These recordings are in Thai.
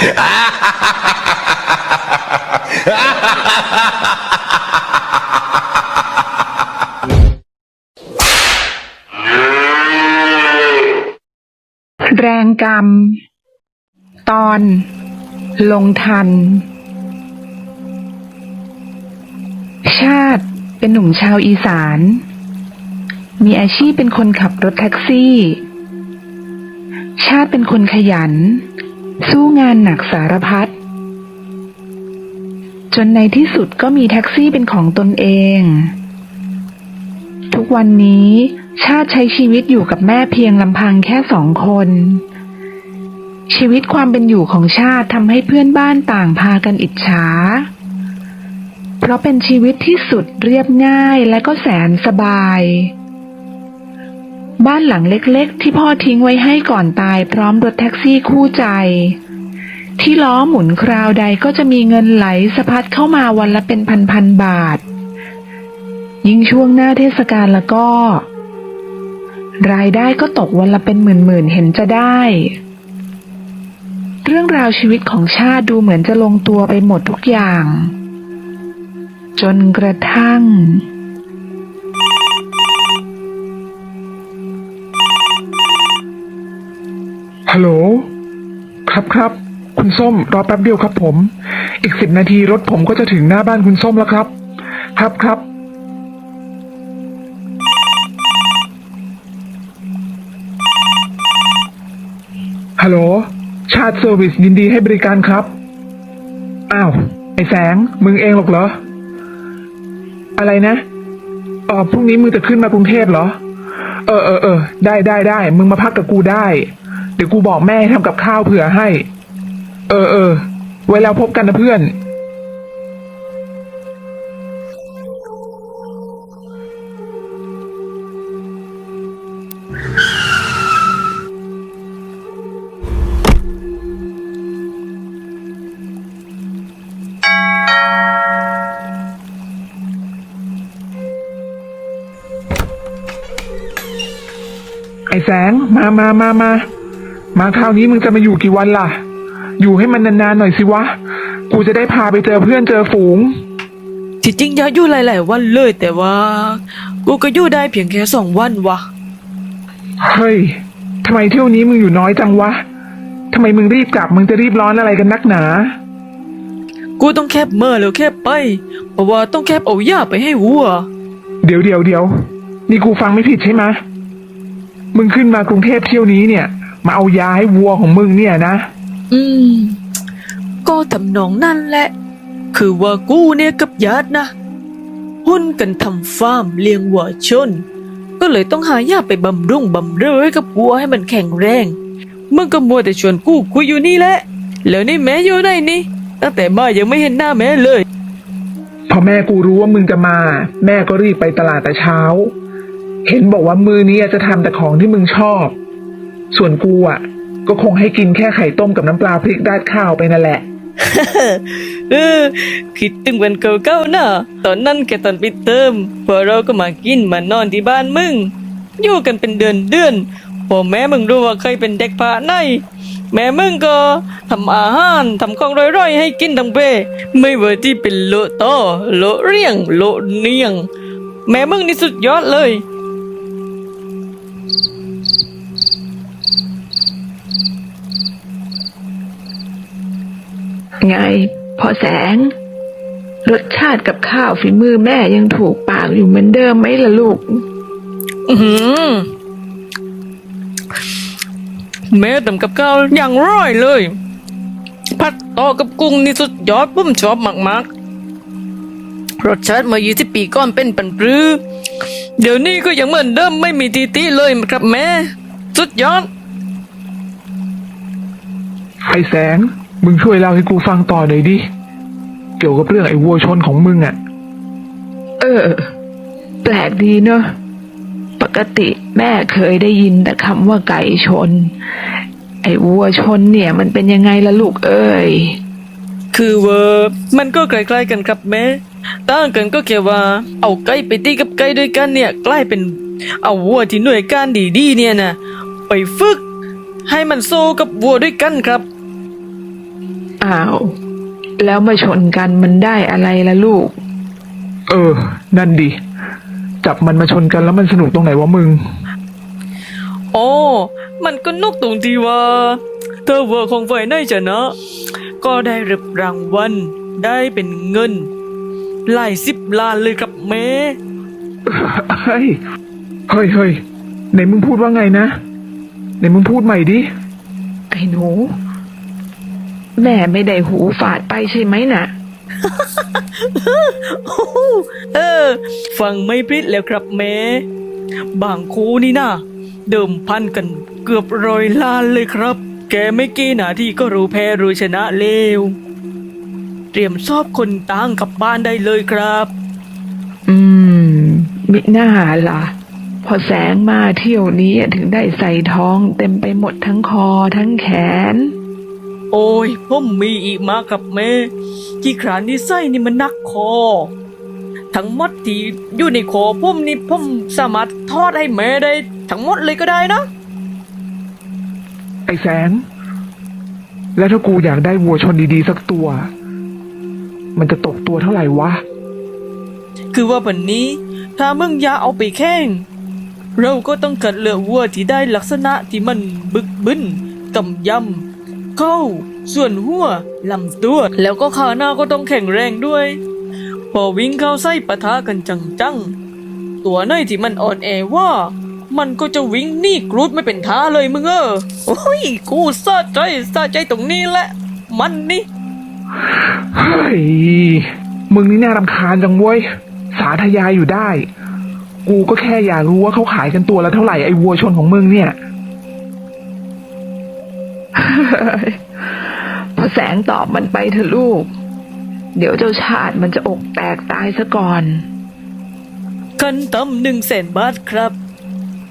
แรงกรรม ตอน ลงทัน ชาติเป็นหนุ่มชาวอีสาน มีอาชีพเป็นคนขับรถแท็กซี่ ชาติเป็นคนขยัน สู้งานหนักสารพัดจนในที่สุดก็มีแท็กซี่เป็นของตนเอง ทุกวันนี้ ชาติใช้ชีวิตอยู่กับแม่เพียงลำพังแค่สองคน ชีวิตความเป็นอยู่ของชาติทำให้เพื่อนบ้านต่างพากันอิจฉา เพราะเป็นชีวิตที่สุดเรียบง่ายและก็แสนสบาย บ้านหลังเล็กๆ ที่พ่อทิ้งไว้ให้ก่อนตายพร้อมรถแท็กซี่คู่ใจ ที่ล้อหมุนคราวใดก็จะมีเงินไหลสะพัดเข้ามาวันละเป็นพันๆบาท ยิ่งช่วงหน้าเทศกาลแล้วก็ รายได้ก็ตกวันละเป็นหมื่นๆเห็นจะได้ เรื่องราวชีวิตของชาติดูเหมือนจะลงตัวไปหมดทุกอย่าง จนกระทั่ง ฮัลโหล ครับครับ คุณส้ม รอแป๊บเดียวครับผม อีกสิบนาทีรถผมก็จะถึงหน้าบ้านคุณส้มแล้วครับ ครับครับฮัลโหล ชาติเซอร์วิสยินดีให้บริการครับ อ้าว ไอแสง มึงเองหรอกเหรอ อะไรนะอ๋อพรุ่งนี้มึงจะขึ้นมากรุงเทพเหรอ เออเออเออได้ได้ได้ มึงมาพักกับกูได้ ดี๋ยวกูบอกแม่ทำกับข้าวเผื่อให้ เออเออ ไว้แล้วพบกันนะเพื่อน ไอ้แสงมามามามา มาคราวนี้มึงจะมาอยู่กี่วันล่ะ อยู่ให้มันนานๆหน่อยสิวะ กูจะได้พาไปเจอเพื่อนเจอฝูง ที่จริงอยากอยู่หลายๆวันเลยแต่ว่า กูก็อยู่ได้เพียงแค่สองวันวะ เฮ้ยทำไมเที่ยวนี้มึงอยู่น้อยจังวะทำไมมึงรีบกลับมึงจะรีบร้อนอะไรกันนักหนา กูต้องแคบเมื่อแล้วแคบไป เพราะว่าต้องแคบเอาหญ้าไปให้วัว เดี๋ยวเดี๋ยวเดี๋ยวนี่กูฟังไม่ผิดใช่ไหมะมึงขึ้นมากรุงเทพเที่ยวนี้เนี่ย มาเอายาให้วัวของมึงเนี่ยนะ อืม ก็ทำนองนั่นแหละ คือว่ากูเนี่ยกับญาตินะ หุ้นกันทำฟาร์มเลี้ยงวัวชน ก็เลยต้องหาหญ้าไปบำรุงบำเรอให้กับวัวให้มันแข็งแรง มึงก็มัวแต่ชวนกูคุยอยู่นี่แหละ แล้วนี่แม่อยู่ไหนนี่ ตั้งแต่มายังไม่เห็นหน้าแม่เลย พอแม่กูรู้ว่ามึงจะมา แม่ก็รีบไปตลาดแต่เช้า เห็นบอกว่ามือนี้จะทำแต่ของที่มึงชอบ ส่วนกูอะ ก็คงให้กินแค่ไข่ต้มกับน้ำปลาพริกราดข้าวไปนั่นแหละ เออคิดถึงวันเก่าๆนะตอนนั้นแกตอนปิดเทอมพอเราก็มากินมานอนที่บ้านมึง อยู่กันเป็นเดือนเดือนพอแม่มึงรู้ว่าเคยเป็นเด็กผ่าในแม่มึงก็ทำอาหารทำของร่อยๆ ให้กินทั้งเปไม่ว่าที่เป็นโลโตโลเรียงโลเนียง แม่มึงนี่สุดยอดเลย ไง พอแสง รสชาติกับข้าวฝีมือแม่ยังถูกปากอยู่เหมือนเดิมไหมล่ะลูก อือหือแม่ทำกับข้าวอย่างร่อยเลย ผัดต่อกับกุ้งนี่สุดยอดปุ้มชอบมากๆ รสชาติเมื่อยี่สิบปีก่อนเป็นปันปรือ เดี๋ยวนี้ก็ยังเหมือนเดิมไม่มีทีติเลยครับแม่ สุดยอด ไอ้แสง มึงช่วยเล่าให้กูฟังต่อหน่อยดิ เกี่ยวกับเรื่องไอ้วัวชนของมึงอะ เออ แปลกดีเนอะ ปกติแม่เคยได้ยินแต่คำว่าไก่ชน ไอ้วัวชนเนี่ยมันเป็นยังไงล่ะลูกเอ้ย คือว่ามันก็ใกล้ๆกันครับแม่ต่างกันก็แค่ว่า เอาไก่ไปตีกับไก่ด้วยกันเนี่ย กลายเป็น เอาวัวที่หน่วยการดีๆเนี่ยนะไปฝึก ให้มันโซกับวัวด้วยกันครับ อ้าว แล้วมาชนกันมันได้อะไรล่ะลูก เออ นั่นดิ จับมันมาชนกันแล้วมันสนุกตรงไหนวะมึง โอ้ มันก็นกตรงที่ว่าเธอวัวของฝ่ายนายชนะ ก็ได้รับรางวัลได้เป็นเงินหลายสิบล้านเลยครับแม่เฮ้ย เฮ้ยเฮ้ยไหนมึงพูดว่าไงนะ ไหนมึงพูดใหม่ดิ ไอ้หนู แม่ไม่ได้หูฝาดไปใช่ไหมน่ะเออ ฟังไม่ผิดแล้วครับแม่บางคู่นี่นะเดิมพันกันเกือบร้อยล้านเลยครับ แกไม่กี่นาทีก็รู้แพ้รู้ชนะเลวเตรียมสอบคนตั้งกลับบ้านได้เลยครับ อืมมิน่าล่ะ พอแสงมาเที่ยวนี้ถึงได้ใส่ท้องเต็มไปหมดทั้งคอทั้งแขน โอ้ยผมมีอีกมากครับแม่ที่ขรานที่ไส้นี่มันนักคอ ทั้งหมดที่อยู่ในคอผมนี่ผมสามารถทอดให้แม่ได้ ทั้งหมดเลยก็ได้นะ ไอ้แสง แล้วถ้ากูอยากได้วัวชนดีๆสักตัว มันจะตกตัวเท่าไหร่วะ คือว่าวันนี้ ถ้ามึงอยากเอาไปแข่ง เราก็ต้องกัดเลือกวัวที่ได้ลักษณะที่มันบึกบึนกำยำเข้า ส่วนหัวลำตัว แล้วก็ขาหน้าก็ต้องแข็งแรงด้วย พอวิ่งเข้าไส้ปะทะกันจังๆ ตัวไหนที่มันอ่อนแอว่ามันก็จะวิ่งหนี่กรูดไม่เป็นท่าเลยมึงเออโอ้ย กูสะใจสะใจตรงนี้แหละ มันนี่เฮ้ยมึงนี่น่ารำคาญจังเว้ย สาธยายอยู่ได้ กูก็แค่อยากรู้ว่าเขาขายกันตัวละเท่าไหร่ไอ้วัวชนของมึงเนี่ย พอแสงตอบมันไปเถอะลูก เดี๋ยวเจ้าชาติมันจะอกแตกตายซะก่อน กันต่ำหนึ่งแสนบาทครับ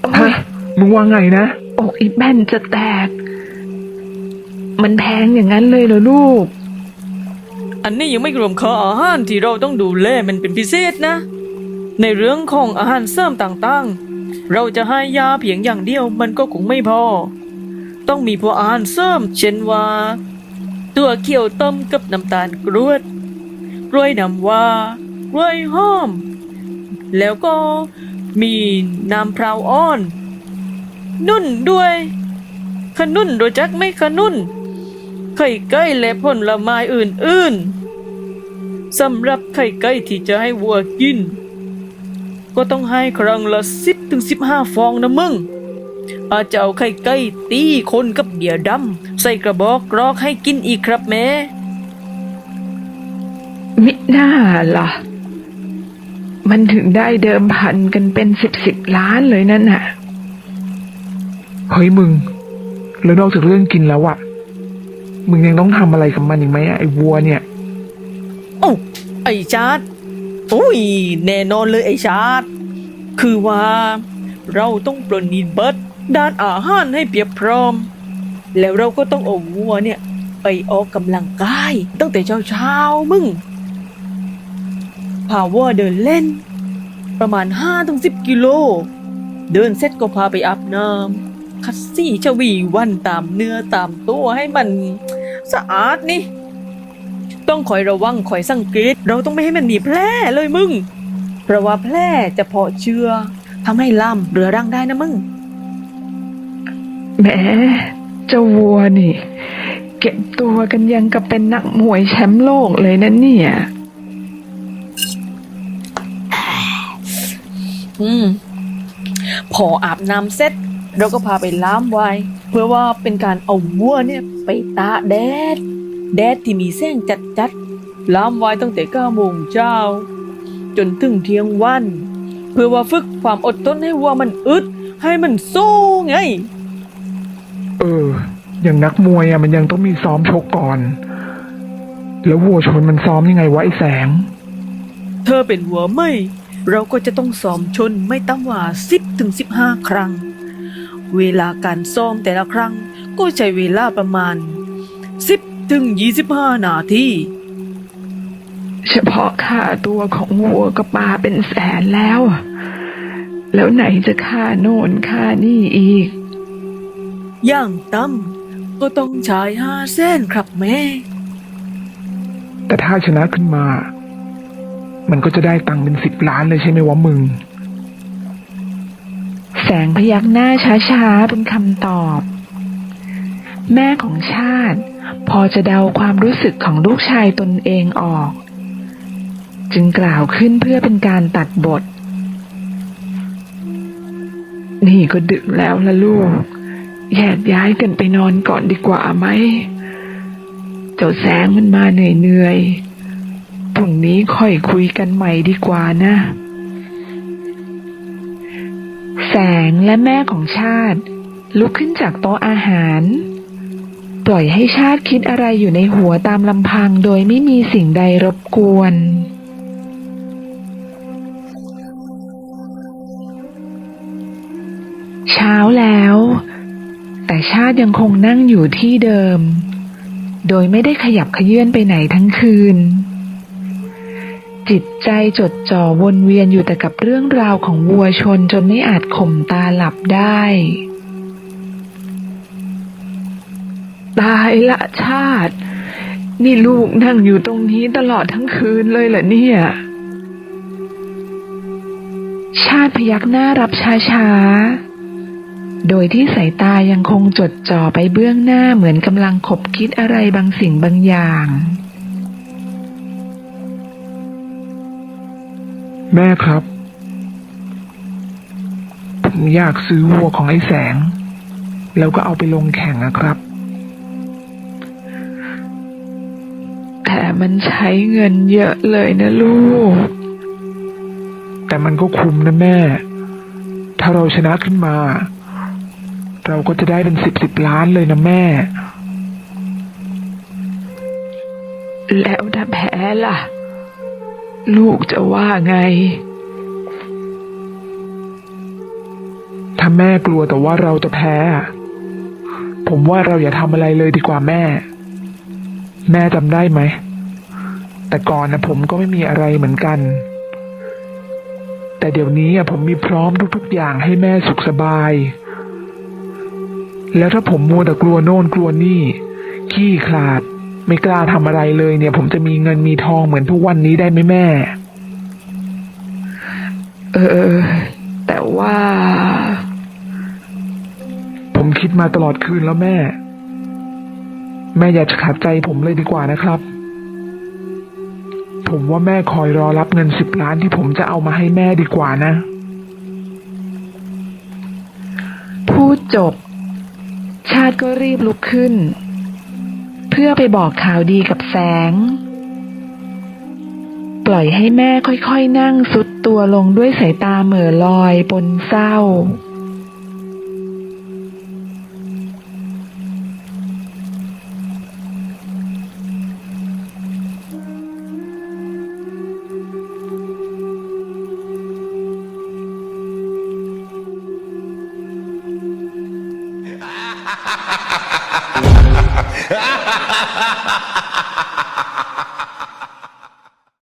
โอ้ฮะยมึงว่าไงนะ อกอีแม่นจะแตก มันแพงอย่างนั้นเลยเหรอลูก อันนี้ยังไม่รวมค่าอาหารที่เราต้องดูแลมันเป็นพิเศษนะ ในเรื่องของอาหารเสริมต่างๆ เราจะให้ยาเพียงอย่างเดียวมันก็คงไม่พอ ต้องมีพวกอาหารเสริมเช่นว่า ตัวเขียวต้มกับน้ำตาลกรวดกล้วยน้ำว้ากล้วยหอม แล้วก็มีน้ำพราวอ่อน นุ่นด้วยขนุนโดยจักไม่ขนุนไข่ไก่และผลไม้อื่นๆสำหรับไข่ไก่ที่จะให้วัวกิน ก็ต้องให้ครั้งละสิบถึงสิบห้าฟองนะมึง อาจจะเอาไข่ไก่ตีคนกับเบียร์ดำใส่กระบอกกรอกให้กินอีกครับแม่มิน่าล่ะ มันถึงได้เดิมพันกันเป็นสิบสิบล้านเลยนั่นน่ะ เฮ้ยมึง แล้วนอกจากเรื่องกินแล้วอะมึงยังต้องทำอะไรกับมันอีกไหมอะไอ้วัวเนี่ย โอ้าไอ้ชาร์ด โอ้ย แน่นอนเลยไอ้ชาร์ดคือว่า เราต้องปรนนิบัติด้านอาหารให้เพียบพร้อม แล้วเราก็ต้องเอาวัวเนี่ย ไปออกกำลังกาย ตั้งแต่เช้าเช้าๆมึงพาวัวเดินเล่น ประมาณ5ถึง10 กิโล เดินเสร็จก็พาไปอาบน้ำคัดซี่ชวีวันตามเนื้อตามตัวให้มันสะอาดนี่ ต้องคอยระวังคอยสังเกตเราต้องไม่ให้มันมีแผลเลยมึง เพราะว่าแผลจะเพาะเชื้อทำให้ลามเรื้อรังได้นะมึงแหมเจ้าวัวนี่ เก็บตัวกันยังกับเป็นนักมวยแชมป์โลกเลยนะเนี่ย อืม พออาบน้ำเสร็จเราก็พาไปล้ามไว้ เพื่อว่าเป็นการเอาวัวเนี่ย ไปตากแดด แดดที่มีแสงจัดจัดๆล้ามไว้ตั้งแต่เก้าโมงเช้า จนถึงเที่ยงวัน เพื่อว่าฝึกความอดทนให้วัวมันอึด ให้มันสู้ไง เออ อย่างนักมวยอะมันยังต้องมีซ้อมชกก่อน แล้ววัวชนมันซ้อมยังไงวะไอ้แสง เธอเป็นหัวไม่ เราก็จะต้องซ้อมชนไม่ต่ำกว่า10ถึง15ครั้ง เวลาการซ้อมแต่ละครั้งก็ใช้เวลาประมาณ10 ถึง 25 นาที เฉพาะค่าตัวของวัวก็ปาเป็นแสนแล้ว แล้วไหนจะค่าโน่นค่านี่อีก อย่างต่ำก็ต้องใช้ห้าแสนครับแม่ แต่ถ้าชนะขึ้นมา มันก็จะได้ตังค์เป็นสิบล้านเลยใช่ไหมวะมึง แสงพยักหน้าช้าๆเป็นคำตอบ แม่ของชาติ พอจะเดาความรู้สึกของลูกชายตนเองออก จึงกล่าวขึ้นเพื่อเป็นการตัดบท นี่ก็ดึกแล้วละลูก แยกย้ายกันไปนอนก่อนดีกว่าไหม เจ้าแสงมันมาเหนื่อยๆพรุ่งนี้ค่อยคุยกันใหม่ดีกว่านะ แสงและแม่ของชาติ ลุกขึ้นจากโต๊ะอาหาร ล่อยให้ชาติคิดอะไรอยู่ในหัวตามลำพังโดยไม่มีสิ่งใดรบกวน เช้าแล้ว แต่ชาติยังคงนั่งอยู่ที่เดิม โดยไม่ได้ขยับขยื่นไปไหนทั้งคืน จิตใจจดจ่อวนเวียนอยู่แต่กับเรื่องราวของวัวชนจนไม่อาจข่มตาหลับได้ ตายละชาติ นี่ลูกนั่งอยู่ตรงนี้ตลอดทั้งคืนเลยเหรอเนี่ย ชาติพยักหน้ารับช้าๆ โดยที่สายตายังคงจดจ่อไปเบื้องหน้าเหมือนกำลังขบคิดอะไรบางสิ่งบางอย่างแม่ครับ ผมอยากซื้อวัวของไอ้แสง แล้วก็เอาไปลงแข่งนะครับ แต่มันใช้เงินเยอะเลยนะลูก แต่มันก็คุ้มนะแม่ ถ้าเราชนะขึ้นมา เราก็จะได้เป็นสิบสิบล้านเลยนะแม่ แล้วถ้าแพ้ล่ะ ลูกจะว่าไง ถ้าแม่กลัวแต่ว่าเราจะแพ้อะผมว่าเราอย่าทำอะไรเลยดีกว่าแม่ แม่จำได้ไหม แต่ก่อนนะผมก็ไม่มีอะไรเหมือนกัน แต่เดี๋ยวนี้อะผมมีพร้อมทุกๆอย่างให้แม่สุขสบาย แล้วถ้าผมมัวแต่กลัวโน่นกลัวนี่ ขี้ขลาด ไม่กล้าทำอะไรเลยเนี่ย ผมจะมีเงินมีทองเหมือนทุกวันนี้ได้ไหมแม่ เออ แต่ว่า ผมคิดมาตลอดคืนแล้วแม่ แม่อย่าขัดใจผมเลยดีกว่านะครับ ผมว่าแม่คอยรอรับเงินสิบล้านที่ผมจะเอามาให้แม่ดีกว่านะ พูดจบ ชาติก็รีบลุกขึ้น เพื่อไปบอกข่าวดีกับแสง ปล่อยให้แม่ค่อยๆนั่งสุดตัวลงด้วยสายตาเหม่อลอยปนเศร้า